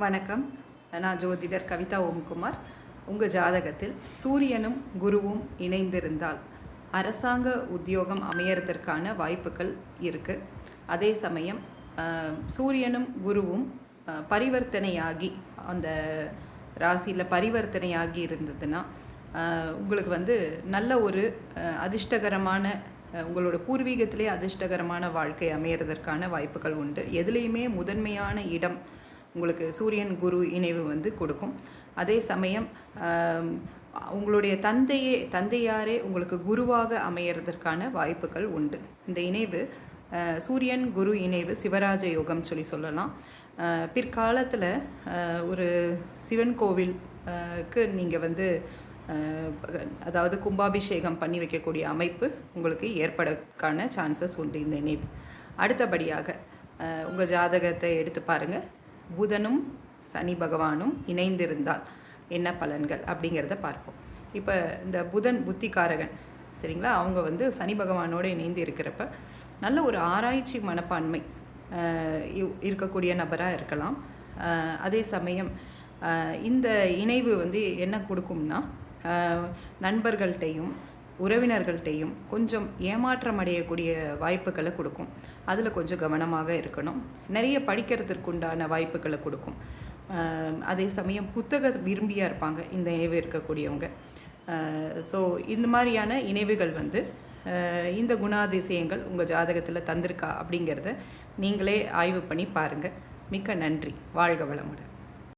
வணக்கம். நான் ஜோதிடர் கவிதா ஓம்குமார். உங்கள் ஜாதகத்தில் சூரியனும் குருவும் இணைந்திருந்தால் அரசாங்க உத்தியோகம் அமையறதற்கான வாய்ப்புகள் இருக்குது அதே சமயம் சூரியனும் குருவும் பரிவர்த்தனையாகி அந்த ராசியில் பரிவர்த்தனையாகி இருந்ததுன்னா உங்களுக்கு வந்து நல்ல ஒரு அதிர்ஷ்டகரமான உங்களோட பூர்வீகத்திலே அதிர்ஷ்டகரமான வாழ்க்கை அமையறதற்கான வாய்ப்புகள் உண்டு. எதுலேயுமே முதன்மையான இடம் உங்களுக்கு சூரியன் குரு இணைவு வந்து கொடுக்கும். அதே சமயம் உங்களுடைய தந்தையே தந்தையாரே உங்களுக்கு குருவாக அமையறதற்கான வாய்ப்புகள் உண்டு. இந்த இணைவு சூரியன் குரு இணைவு சிவராஜ யோகம் சொல்லி சொல்லலாம். பிற்காலத்தில் ஒரு சிவன் கோவிலுக்கு நீங்கள் வந்து அதாவது கும்பாபிஷேகம் பண்ணி வைக்கக்கூடிய அமைப்பு உங்களுக்கு ஏற்படக்கான சான்சஸ் உண்டு இந்த இணைவு. அடுத்தபடியாக உங்கள் ஜாதகத்தை எடுத்து பாருங்கள் புதனும் சனி பகவானும் இணைந்திருந்தால் என்ன பலன்கள் அப்படிங்கிறத பார்ப்போம். இப்போ இந்த புதன் புத்திகாரகன் சரிங்களா? அவங்க வந்து சனி பகவானோடு இணைந்து இருக்கிறப்ப நல்ல ஒரு ஆராய்ச்சி மனப்பான்மை இருக்கக்கூடிய நபராக இருக்கலாம். அதே சமயம் இந்த இணைவு வந்து என்ன கொடுக்கும்னா நண்பர்கள்ட்டையும் உறவினர்கள்ட்டையும் கொஞ்சம் ஏமாற்றம் அடையக்கூடிய வாய்ப்புகளை கொடுக்கும். அதில் கொஞ்சம் கவனமாக இருக்கணும். நிறைய படிக்கிறதுக்குண்டான வாய்ப்புகளை கொடுக்கும். அதே சமயம் புத்தக விரும்பியாக இருப்பாங்க. இந்த இணைவு இருக்கக்கூடியவங்க. ஸோ இந்த மாதிரியான இணைவுகள் வந்து இந்த குணாதிசயங்கள் உங்கள் ஜாதகத்தில் தந்திருக்கா அப்படிங்கிறத நீங்களே ஆய்வு பண்ணி பாருங்கள் மிக்க நன்றி. வாழ்க வளமுடன்.